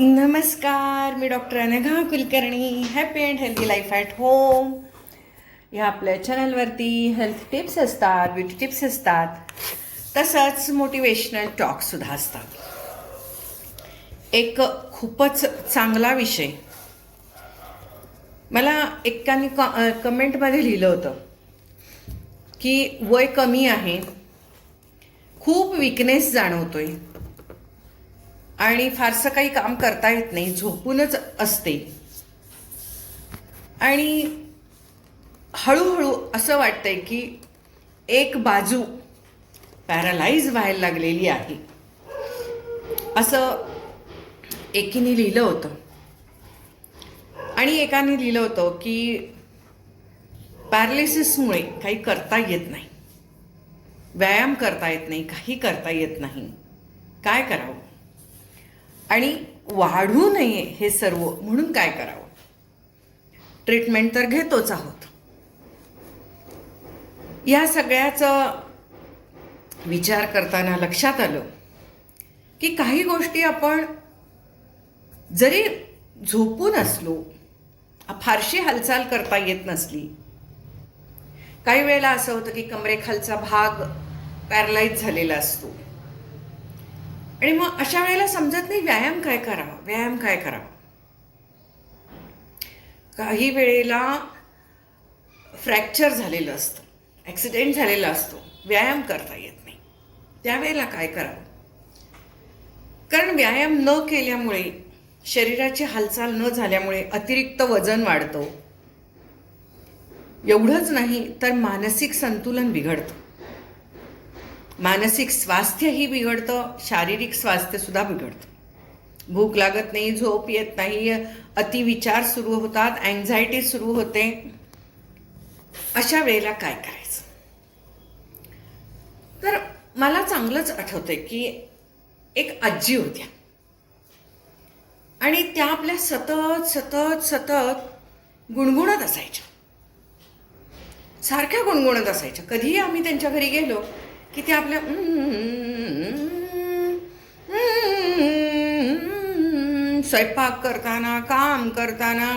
नमस्कार मी doctor Anagha Kulkarni happy and healthy life at home ह्या आपल्या चॅनलवरती हेल्थ टिप्स असतात ब्युटी टिप्स असतात. तसंच मोटिवेशनल टॉकसुद्धा असतात. एक खूपच चांगला विषय. मला एकाने कॉ कमेंटमध्ये लिहिलं होतं की वय कमी आहे खूप विकनेस जाणवतोय. आणि फारसं काही काम करता येत नाही झोपूनच असते. आणि हळूहळू असं वाटतंय की एक बाजू पॅरालाइज व्हायला लागलेली आहे. असं एकीने लिहिलं होतं. आणि एकाने लिहिलं होतं की पॅरालिसिसमुळे काही करता येत नाही. व्यायाम करता येत नाही काही करता येत नाही. काय करावं? आणि वाढू नये हे सर्व म्हणून काय करावं? ट्रीटमेंट तर घेतोच आहोत. या सगळ्याचं विचार करताना लक्षात आलं की काही गोष्टी आपण जरी झोपून असलो फारशी हालचाल करता येत नसली काही वेळेला असं होतं की कमरेखालचा भाग पॅरलाईज झालेला असतो. आणि मग अशा वेळेला समजत नाही व्यायाम काय करावा व्यायाम काय करावा. काही वेळेला फ्रॅक्चर झालेलं असतं ॲक्सिडेंट झालेला असतो व्यायाम करता येत नाही. त्यावेळेला काय करावं? कारण व्यायाम न केल्यामुळे शरीराची हालचाल न झाल्यामुळे अतिरिक्त वजन वाढतं. एवढंच नाही तर मानसिक संतुलन बिघडतं. मानसिक स्वास्थ्यही बिघडतं शारीरिक स्वास्थ्यसुद्धा बिघडतं. भूक लागत नाही झोप येत नाही अतिविचार सुरू होतात अँझायटी सुरू होते. अशा वेळेला काय करायचं? तर मला चांगलंच आठवतंय की एक आजी होत्या. आणि त्या आपल्या सतत सतत सतत गुणगुणत असायच्या. सारख्या गुणगुणत असायच्या. कधीही आम्ही त्यांच्या घरी गेलो की ते आपल्या स्वयंपाक करताना काम करताना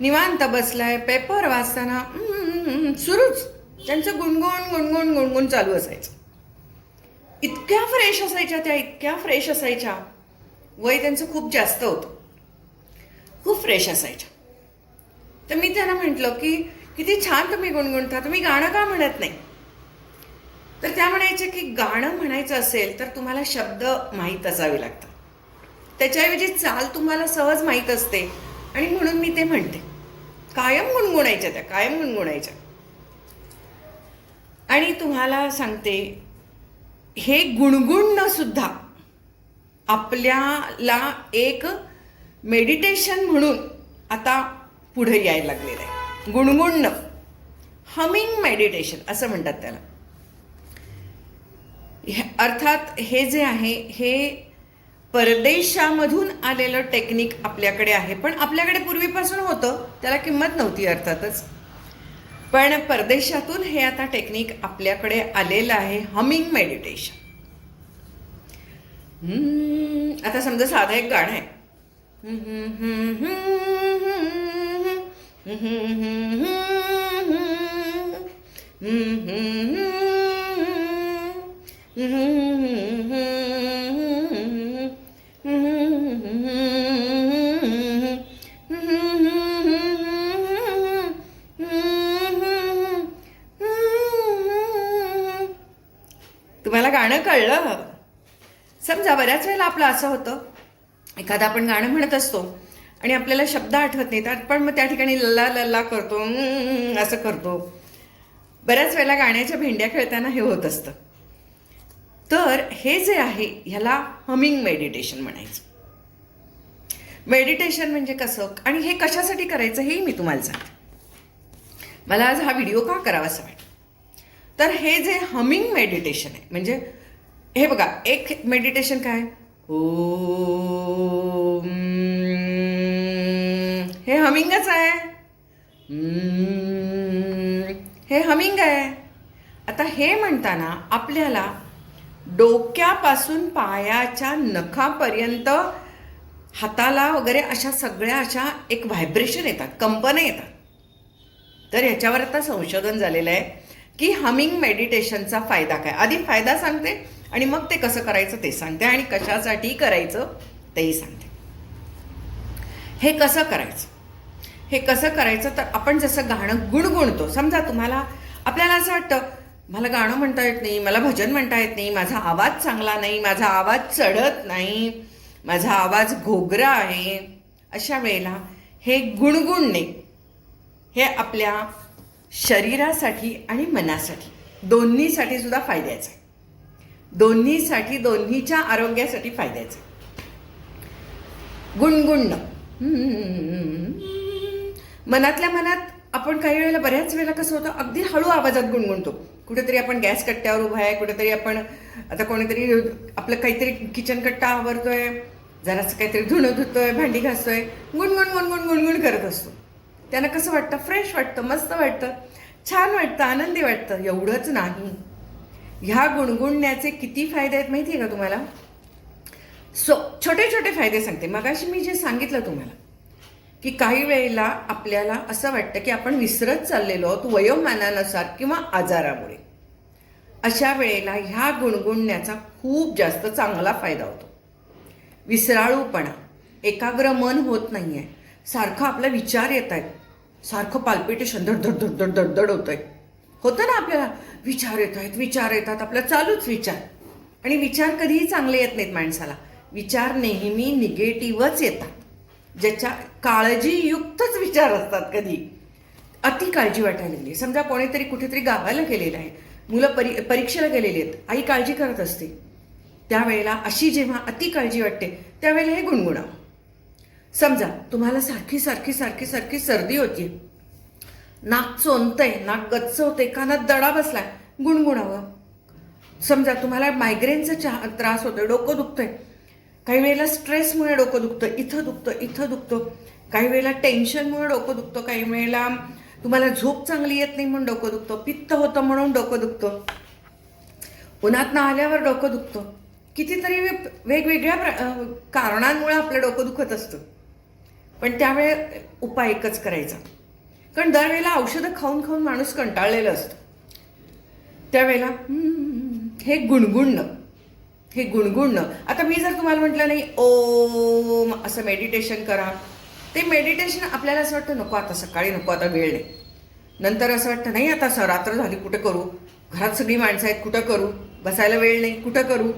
निवांत बसलाय पेपर वाचताना सुरूच. त्यांचं गुणगुण गुणगुण गुणगुण चालू असायचं. इतक्या फ्रेश असायच्या त्या इतक्या फ्रेश असायच्या. वय त्यांचं खूप जास्त होतं. खूप फ्रेश असायच्या. तर मी त्यांना म्हटलं की किती छान तुम्ही गुणगुणता. तुम्ही गाणं का म्हणत नाही? तर त्या म्हणायच्या की गाणं म्हणायचं असेल तर तुम्हाला शब्द माहीत असावे लागतात. त्याच्याऐवजी चाल तुम्हाला सहज माहीत असते. आणि म्हणून मी ते म्हणते. कायम गुणगुणायच्या त्या कायम गुणगुणायच्या. आणि तुम्हाला सांगते हे गुणगुणणं सुद्धा आपल्याला एक मेडिटेशन म्हणून आता पुढे यायला लागलेलं आहे. गुणगुणणं हमिंग मेडिटेशन असं म्हणतात त्याला. अर्थात हे जे आहे हे परदेशामधून आलेलं टेक्निक आपल्याकडे आहे पण आपल्याकडे पूर्वीपासून होतं त्याला किंमत नव्हती अर्थातच पण परदेशातून हे आता टेक्निक आपल्याकडे आलेलं आहे हमिंग मेडिटेशन आता समजा साधं एक गाणं आहे तुम्हाला गाणं कळलं? समजा बऱ्याच वेळेला आपलं असं होतं एखादं आपण गाणं म्हणत असतो आणि आपल्याला शब्द आठवत नाही तर पण मग त्या ठिकाणी लल्ला लल्ला करतो असं करतो. बऱ्याच वेळेला गाण्याच्या भेंड्या खेळताना हे होत असतं. तर हे जे आहे ह्याला हमिंग मेडिटेशन म्हणायचं. मेडिटेशन म्हणजे कसं आणि हे कशासाठी करायचं हेही मी तुम्हाला सांगते. मला आज हा व्हिडिओ का करावा असं वाटतं? तर हे जे हमिंग मेडिटेशन आहे म्हणजे हे बघा एक मेडिटेशन काय? ओ हे हमिंगच आहे. हे हमिंग आहे. आता हे म्हणताना आपल्याला डोक्यापासून पायाच्या नखापर्यंत हाताला वगैरे अशा सगळ्या अशा एक व्हायब्रेशन येतात कंपनं येतात. तर याच्यावर आता संशोधन झालेलं आहे की हमिंग मेडिटेशनचा फायदा काय? आधी फायदा सांगते आणि मग ते कसं करायचं ते सांगते आणि कशासाठी करायचं तेही सांगते. हे कसं करायचं? हे कसं करायचं? तर आपण जसं गाणं गुणगुणतो समजा तुम्हाला आपल्याला असं वाटतं मला गाणं म्हणता येत नाही मला भजन म्हणता येत नाही माझा आवाज चांगला नाही माझा आवाज चढत नाही माझा आवाज घोगरा आहे. अशा वेळेला हे गुणगुणणे हे आपल्या शरीरासाठी आणि मनासाठी दोन्हीसाठी सुद्धा फायद्याचं. आहे दोन्हीसाठी दोन्हीच्या आरोग्यासाठी फायद्याचं. आहे गुणगुणणं मनातल्या मनात आपण काही वेळेला बऱ्याच वेळेला कसं होतं अगदी हळू आवाजात गुणगुणतो. कुठेतरी आपण गॅस कट्ट्यावर उभा आहे कुठेतरी आपण आता कोणीतरी आपलं काहीतरी किचन कट्टा आवरतोय जरासं काहीतरी धुणं धुतोय भांडी घासतोय गुणगुण गुणगुण गुणगुण करत असतो. त्यांना कसं वाटतं? फ्रेश वाटतं मस्त वाटतं छान वाटतं आनंदी वाटतं. एवढंच नाही. ह्या गुणगुणण्याचे किती फायदे आहेत माहिती आहे का तुम्हाला? सो छोटे छोटे फायदे सांगते. मगाशी मी जे सांगितलं तुम्हाला की काही वेळेला आपल्याला असं वाटतं की आपण विसरत चाललेलो आहोत वयोमानानुसार किंवा आजारामुळे. अशा वेळेला ह्या गुणगुणण्याचा खूप जास्त चांगला फायदा होतो. विसराळूपणा एकाग्र मन होत नाही आहे सारखं आपला विचार येत आहेत सारखं पाल्पिटेशन धड धड धड धड होतं आहे होतं ना आपल्याला? विचार येत आहेत विचार येतात. आपला चालूच विचार. आणि विचार कधीही चांगले येत नाहीत माणसाला. विचार नेहमी निगेटिव्हच येतात. ज्याच्या काळजीयुक्तच विचार असतात कधी. अति काळजी वाटायला लागली. समजा कोणीतरी कुठेतरी गावाला गेलेलं आहे. मुलं परी परीक्षेला गेलेली आहेत. आई काळजी करत असते. त्यावेळेला अशी जेव्हा अति काळजी वाटते त्यावेळेला हे गुणगुणावं. समजा तुम्हाला सारखी सारखी सारखी सारखी सर्दी होती नाक चोंतय नाक गच्च होते कानात दडा बसलाय गुणगुणावं. समजा तुम्हाला मायग्रेनचा चहा त्रास होतोय डोकं दुखतंय. काही वेळेला स्ट्रेसमुळे डोकं दुखतं इथं दुखतं इथं दुखतं. काही वेळेला टेन्शनमुळे डोकं दुखतं काही वेळेला तुम्हाला झोप चांगली येत नाही म्हणून डोकं दुखतं पित्त होतं म्हणून डोकं दुखतं. उन्हातनं आल्यावर डोकं दुखतं. कितीतरी वेगवेगळ्या प्र कारणांमुळे आपलं डोकं दुखत असतं. पण त्यावेळे उपाय एकच करायचा. कारण दरवेळेला औषधं खाऊन खाऊन माणूस कंटाळलेलं असतं. त्यावेळेला हे गुणगुणणं हे गुणगुणणं. आता मी जर तुम्हाला म्हटलं नाही ओम असं मेडिटेशन करा. ते मेडिटेशन आपल्याला असं वाटतं नको आता सकाळी नको आता वेळ नाही. नंतर असं वाटतं नाही आता असं रात्र झाली कुठं करू? घरात सगळी माणसं आहेत कुठं करू? बसायला वेळ नाही कुठं करू?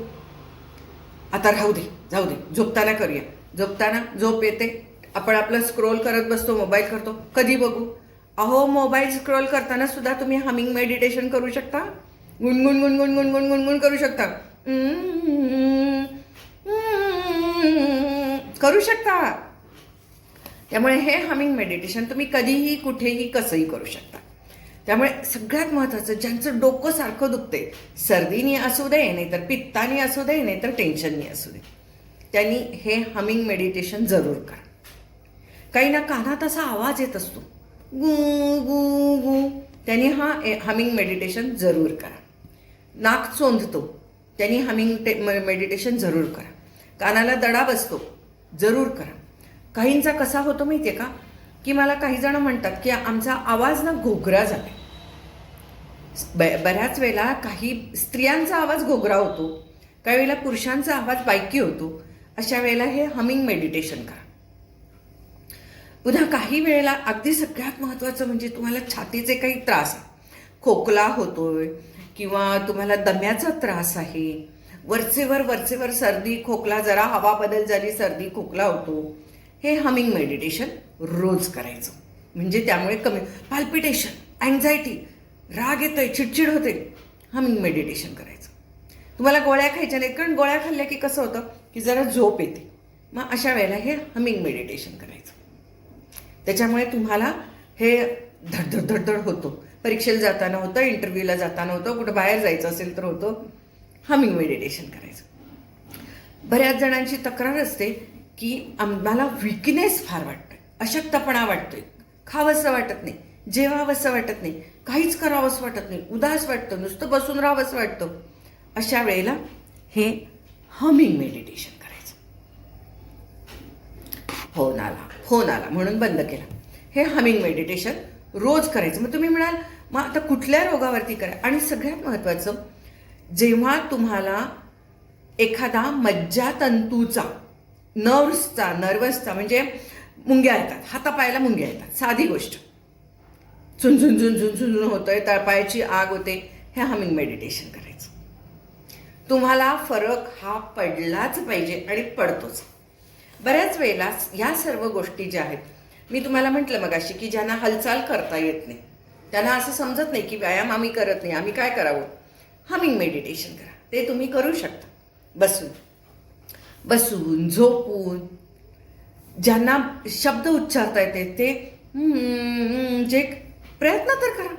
आता राहू दे जाऊ दे झोपताना करूया. झोपताना झोप येते. आपण आपलं स्क्रोल करत बसतो मोबाईल करतो. कधी बघू? अहो मोबाईल स्क्रोल करताना सुद्धा तुम्ही हमिंग मेडिटेशन करू शकता. गुणगुण गुणगुण गुणगुण गुणगुण करू शकता. करू शकता. त्यामुळे हे हमिंग मेडिटेशन तुम्ही कधीही कुठेही कसंही करू शकता. त्यामुळे सगळ्यात महत्त्वाचं ज्यांचं डोकं सारखं दुखते सर्दीनी असू दे नाहीतर पित्तानी असू दे नाहीतर टेन्शननी असू दे त्यांनी हे हमिंग मेडिटेशन जरूर करा. काही ना कानात असा आवाज येत असतो. गू गू गू. त्यांनी हा हमिंग मेडिटेशन जरूर करा. नाक चोंदतो त्यांनी हमिंग टे मेडिटेशन जरूर करा. कानाला दडा बसतो जरूर करा. काहींचा कसा होतो माहिती आहे का? की मला काही जण म्हणतात की आमचा आवाज ना घोगरा झाला ब- बऱ्याच वेळेला काही स्त्रियांचा आवाज घोगरा होतो काही वेळेला पुरुषांचा आवाज बायकी होतो. अशा वेळेला हे हमिंग मेडिटेशन करा. पुन्हा काही वेळेला अगदी सगळ्यात महत्त्वाचं म्हणजे तुम्हाला छातीचे काही त्रास आहे खोकला होतोय किंवा तुम्हाला दम्याचा त्रास आहे. वरचेवर वरचेवर सर्दी खोकला जरा हवा बदल झाली सर्दी खोकला होतो. हे हमिंग मेडिटेशन रोज करायचं. म्हणजे त्यामुळे कमी पाल्पिटेशन अँझायटी राग येतोय चिडचिड होते हमिंग मेडिटेशन करायचं. तुम्हाला गोळ्या खायच्या नाहीत कारण गोळ्या खाल्ल्या की कसं होतं की जरा झोप येते. मग अशा वेळेला हे हमिंग मेडिटेशन करायचं. त्याच्यामुळे तुम्हाला हे धडधड धडधड होतो. परीक्षेला जाताना होतं इंटरव्ह्यूला जाताना होतं कुठं बाहेर जायचं असेल तर होतं हमिंग मेडिटेशन करायचं. बऱ्याच जणांची तक्रार असते की आम्हाला विकनेस फार वाटतं अशक्तपणा वाटतोय. खावंसं वाटत नाही. जेवावंसं वाटत नाही. काहीच करावंसं वाटत नाही. उदास वाटतं. नुसतं बसून राहावंसं वाटतं. अशा वेळेला हे हमिंग मेडिटेशन करायचं. हो फोन आला हो म्हणून बंद केला. हे हमिंग मेडिटेशन रोज करायचं. मग तुम्ही म्हणाल मग आता कुठल्या रोगावरती करा? आणि सगळ्यात महत्त्वाचं जेव्हा तुम्हाला एखादा मज्जातंतूचा नर्व्सचा नर्वसचा म्हणजे मुंग्या येतात हातापायाला मुंग्या येतात. साधी गोष्ट. झुंझुन झुंझुन झुंझुन होतंय तळपायाची आग होते हे हमिंग मेडिटेशन करायचं. तुम्हाला फरक हा पडलाच पाहिजे आणि पडतोच. बऱ्याच वेळेला या सर्व गोष्टी ज्या आहेत मी तुम्हाला म्हटलं मग अशी की ज्यांना हालचाल करता येत नाही त्यांना असं समजत नाही की व्यायाम आम्ही करत नाही आम्ही काय करावं? हमिंग मेडिटेशन करा. ते तुम्ही करू शकता. बसून. बसून झोपून. ज्यांना शब्द उच्चारता येते ते जे प्रयत्न तर करा.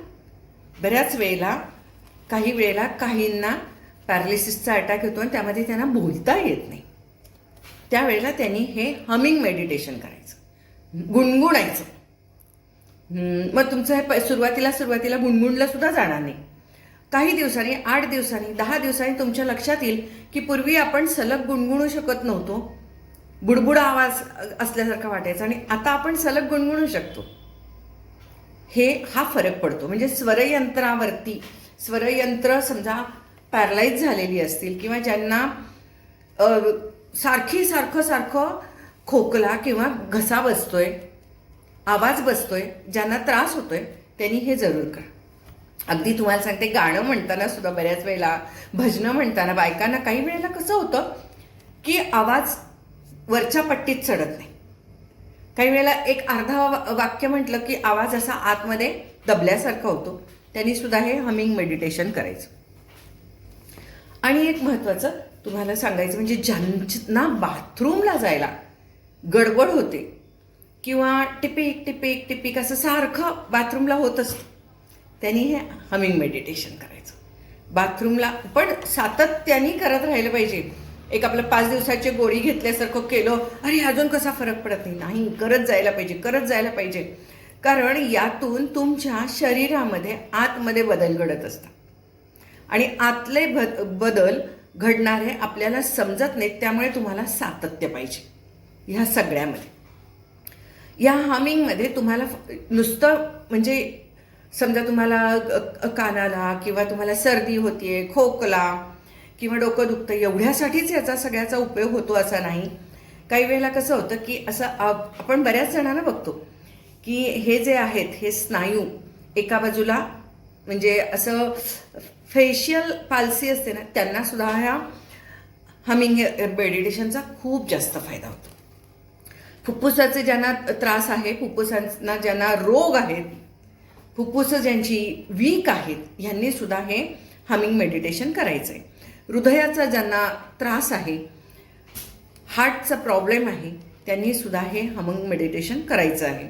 बऱ्याच वेळेला काही वेळेला काहींना पॅरालिसिसचा अटॅक येतो आणि त्यामध्ये त्यांना बोलता येत नाही. त्यावेळेला त्यांनी हे हमिंग मेडिटेशन करायचं. गुणगुणायचं. मग तुमचं हे प- सुरुवातीला सुरुवातीला गुणगुणलं सुद्धा जाणार नाही. काही दिवसांनी आठ दिवसांनी दहा दिवसांनी तुमच्या लक्षात येईल की पूर्वी आपण सलग गुणगुणू शकत नव्हतो. बुडबुड आवाज असल्यासारखा वाटायचा आणि आता आपण सलग गुणगुणू शकतो. हे हा फरक पडतो. म्हणजे स्वरयंत्रावरती स्वरयंत्र समजा पॅरलाईज झालेली असतील किंवा ज्यांना सारखी सारखं सारखं खोकला किंवा घसा बसतोय आवाज बसतोय ज्यांना त्रास होतोय त्यांनी हे जरूर करा. अगदी तुम्हाला सांगते गाणं म्हणताना सुद्धा बऱ्याच वेळेला भजनं म्हणताना बायकांना काही वेळेला कसं होतं की आवाज वरच्या पट्टीत चढत नाही. काही वेळेला एक अर्धा वा- वाक्य म्हटलं की आवाज असा आतमध्ये दबल्यासारखा होतो. त्यांनी सुद्धा हे हमिंग मेडिटेशन करायचं. आणि एक महत्त्वाचं तुम्हाला सांगायचं म्हणजे ज्यांना बाथरूमला जायला गडबड होते किंवा टिपिक टिपिक टिपिक असं सारखं बाथरूमला होत असतं त्यांनी हे हमिंग मेडिटेशन करायचं. बाथरूमला पण सातत्याने करत राहिलं पाहिजे. एक आपलं पाच दिवसाची गोळी घेतल्यासारखं केलं अरे अजून कसा फरक पडत नाही? नाही करत जायला पाहिजे करत जायला पाहिजे. कारण यातून तुमच्या शरीरामध्ये आतमध्ये बदल घडत असतात. आणि आतले बद बदल घडणारे आपल्याला समजत नाहीत त्यामुळे तुम्हाला सातत्य पाहिजे. ह्या सगळ्यामध्ये. या हमिंगमध्ये तुम्हाला नुसतं म्हणजे समजा तुम्हाला कानाला किंवा तुम्हाला सर्दी होतीये खोकला किंवा डोकं दुखतं एवढ्यासाठीच याचा सगळ्याचा उपयोग होतो असा नाही. काही वेळेला कसं होतं की असं आपण बऱ्याच जणांना बघतो की हे जे आहेत हे स्नायू एका बाजूला म्हणजे असं फेशियल पाल्सी असते ना त्यांना सुद्धा ह्या हमिंग मेडिटेशनचा खूप जास्त फायदा होतो. फुफ्फुसाचे ज्यांना त्रास आहे फुफ्फुसांना ज्यांना रोग आहेत फुफ्फुसं ज्यांची वीक आहेत ह्यांनी सुद्धा हे हमिंग मेडिटेशन करायचं आहे हृदयाचा ज्यांना त्रास आहे हार्टचा प्रॉब्लेम आहे त्यांनी सुद्धा हे हमिंग मेडिटेशन करायचं आहे.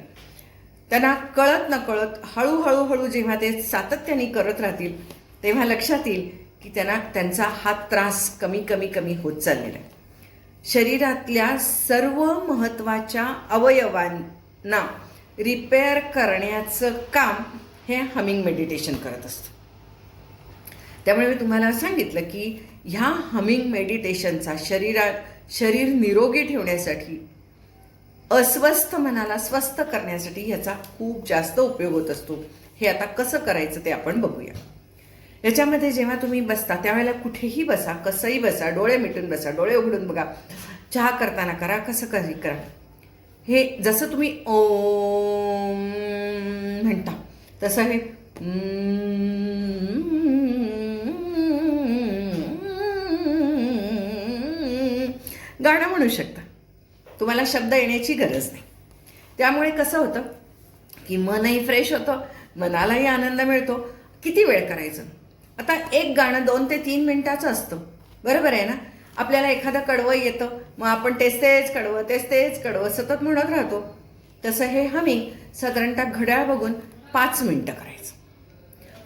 त्यांना कळत न कळत हळूहळू हळू जेव्हा ते सातत्याने करत राहतील तेव्हा लक्षात येईल की त्यांना त्यांचा हा त्रास कमी कमी कमी होत चाललेला आहे. शरीरातल्या सर्व महत्त्वाच्या अवयवांना रिपेअर करण्याचं काम हे हमिंग मेडिटेशन करत असतं. त्यामुळे मी तुम्हाला सांगितलं की ह्या हमिंग मेडिटेशनचा शरीरात शरीर निरोगी ठेवण्यासाठी अस्वस्थ मनाला स्वस्थ करण्यासाठी ह्याचा खूप जास्त उपयोग होत असतो. हे आता कसं करायचं ते आपण बघूया. याच्यामध्ये जेव्हा तुम्ही बसता त्यावेळेला कुठेही बसा कसंही बसा डोळे मिटून बसा डोळे उघडून बघा. चहा करताना करा कसं कधी करा. हे जसं तुम्ही ओम म्हणता तसं हे गाणं म्हणू शकता. तुम्हाला शब्द येण्याची गरज नाही. त्यामुळे कसं होतं की मनही फ्रेश होतं मनालाही आनंद मिळतो. किती वेळ करायचं? आता एक गाणं दोन ते तीन मिनटाचं असतं. बरोबर आहे ना? आपल्याला एखादं कडवं येतं मग आपण तेच तेच कडवं तेच तेच कडवं सतत म्हणत राहतो. तसं हे हमिंग साधारणतः घड्याळ बघून पाच मिनटं करायचं.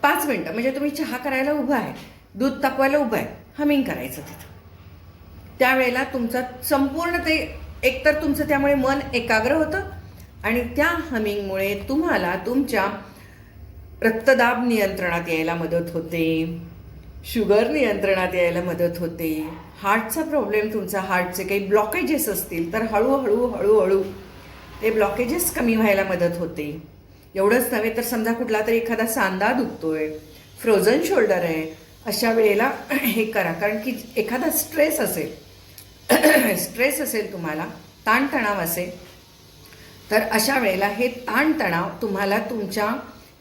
पाच मिनटं म्हणजे तुम्ही चहा करायला उभं आहे दूध तापवायला उभं आहे हमिंग करायचं तिथं. त्यावेळेला तुमचं संपूर्ण ते एकतर तुमचं त्यामुळे मन एकाग्र होतं आणि त्या हमिंगमुळे तुम्हाला तुमच्या रक्तदाब नियंत्रणात यायला मदत होते. शुगर नियंत्रणात यायला मदत होते. हार्टचा प्रॉब्लेम तुमचा हार्टचे काही ब्लॉकेजेस असतील तर हळूहळू हळूहळू ते ब्लॉकेजेस कमी व्हायला मदत होते. एवढंच नव्हे तर समजा कुठला तरी एखादा सांदा दुखतो आहे फ्रोझन शोल्डर आहे अशा वेळेला हे करा. कारण की एखादा स्ट्रेस असेल स्ट्रेस असेल तुम्हाला ताणतणाव असेल तर अशा वेळेला हे ताणतणाव तुम्हाला तुमच्या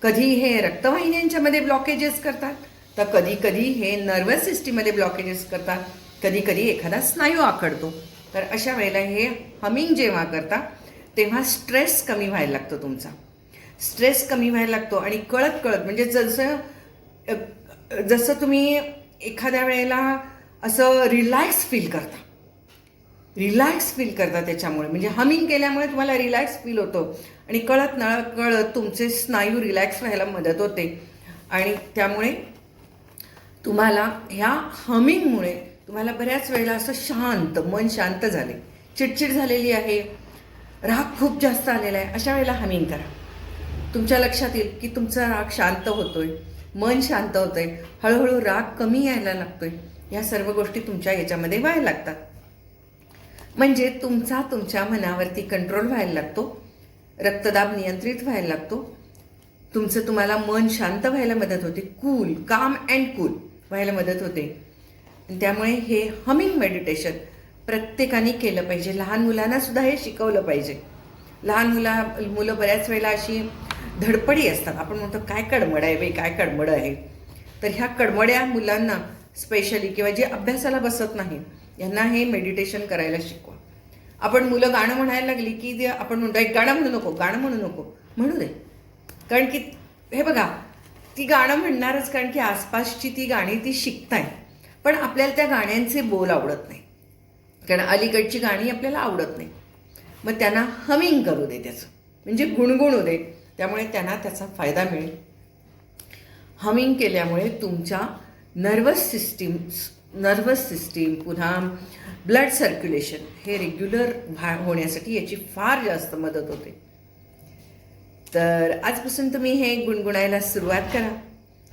कधी हे रक्तवाहिन्यांच्यामध्ये ब्लॉकेजेस करतात. तर कधी कधी हे नर्वस सिस्टीममध्ये ब्लॉकेजेस करतात. कधी कधी एखादा स्नायू आखडतो तर अशा वेळेला हे हमिंग जेव्हा करता तेव्हा स्ट्रेस कमी व्हायला लागतो तुमचा. स्ट्रेस कमी व्हायला लागतो आणि कळत कळत म्हणजे जसं जसं तुम्ही एखाद्या वेळेला असं रिलॅक्स फील करता. रिलॅक्स फील करता त्याच्यामुळे. म्हणजे हमिंग केल्यामुळे तुम्हाला रिलॅक्स फील होतो. आणि कळत नळ कळत तुमचे स्नायू रिलॅक्स व्हायला मदत होते. आणि त्यामुळे तुम्हाला ह्या हमिंगमुळे तुम्हाला बऱ्याच वेळेला असं शांत मन शांत झाले. चिडचिड झालेली आहे. राग खूप जास्त आलेला आहे. अशा वेळेला हमिंग करा. तुमच्या लक्षात येईल की तुमचा राग शांत होतोय मन शांत होतंय. हळूहळू राग कमी यायला लागतोय. या सर्व गोष्टी तुमच्या याच्यामध्ये व्हायला लागतात. म्हणजे तुमचा तुमच्या मनावरती कंट्रोल व्हायला लागतो. रक्तदाब नियंत्रित व्हायला लागतो. तुमचं तुम्हाला मन शांत व्हायला मदत होते. कूल काम अँड कूल व्हायला मदत होते. त्यामुळे हे हमिंग मेडिटेशन प्रत्येकाने केलं पाहिजे. लहान मुलांनासुद्धा हे शिकवलं पाहिजे. लहान मुला मुलं बऱ्याच वेळेला अशी धडपडी असतात. आपण म्हणतो काय कडमड आहे बाई? काय कडमड आहे? तर ह्या कडमड्या मुलांना स्पेशली किंवा जे अभ्यासाला बसत नाही यांना हे मेडिटेशन करायला शिकवा. आपण मुलं गाणं म्हणायला लागली की आपण म्हणतो एक गाणं म्हणू नको गाणं म्हणू नको. म्हणू दे. कारण की हे बघा ती गाणं म्हणणारच कारण की आसपासची ती गाणी ती शिकताय पण आपल्याला त्या गाण्यांचे बोल आवडत नाही. कारण अलीकडची गाणी आपल्याला आवडत नाही. मग त्यांना हमिंग करू दे त्याचं. म्हणजे गुणगुणू दे. त्यामुळे त्यांना त्याचा फायदा मिळेल. हमिंग केल्यामुळे तुमच्या नर्वस सिस्टीम नर्वस सिस्टीम पुन्हा ब्लड सर्क्युलेशन हे रेग्युलर व्हा होण्यासाठी याची फार जास्त मदत होते. तर आजपासून तुम्ही हे गुणगुणायला सुरुवात करा.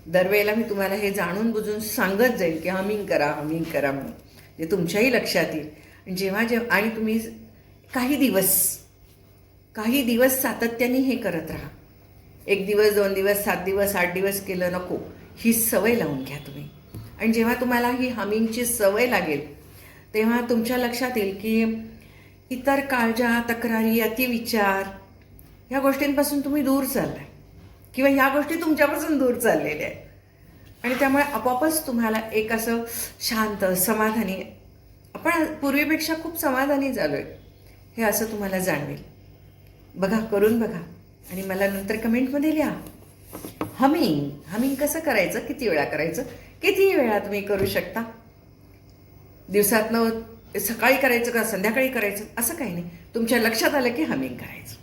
दरवेळेला मी तुम्हाला हे जाणून बुजून सांगत जाईल की हमिंग करा हमिंग करा म्हणून. जे तुमच्याही लक्षात येईल. जेव्हा जेव्हा आणि तुम्ही काही दिवस काही दिवस सातत्याने हे करत राहा. एक दिवस दोन दिवस सात दिवस आठ दिवस केलं नको. ही सवय लावून घ्या तुम्ही. आणि जेव्हा तुम्हाला ही हमिंगची सवय लागेल तेव्हा तुमच्या लक्षात येईल की इतर काळजा तक्रारी अतिविचार ह्या गोष्टींपासून तुम्ही दूर चाललाय. किंवा ह्या गोष्टी तुमच्यापासून दूर चाललेल्या आहेत. आणि त्यामुळे आपोआपच तुम्हाला एक असं शांत समाधानी आपण पूर्वीपेक्षा खूप समाधानी झालो आहे हे असं तुम्हाला जाणवेल. बघा करून बघा. आणि मला नंतर कमेंटमध्ये लिहा. हमिंग हमिंग कसं करायचं? किती वेळा करायचं? किती वेळा तुम्ही करू शकता? दिवसातनं सकाळी करायचं का संध्याकाळी करायचं? असं काही नाही. तुमच्या लक्षात आलं की हमिंग करायचं.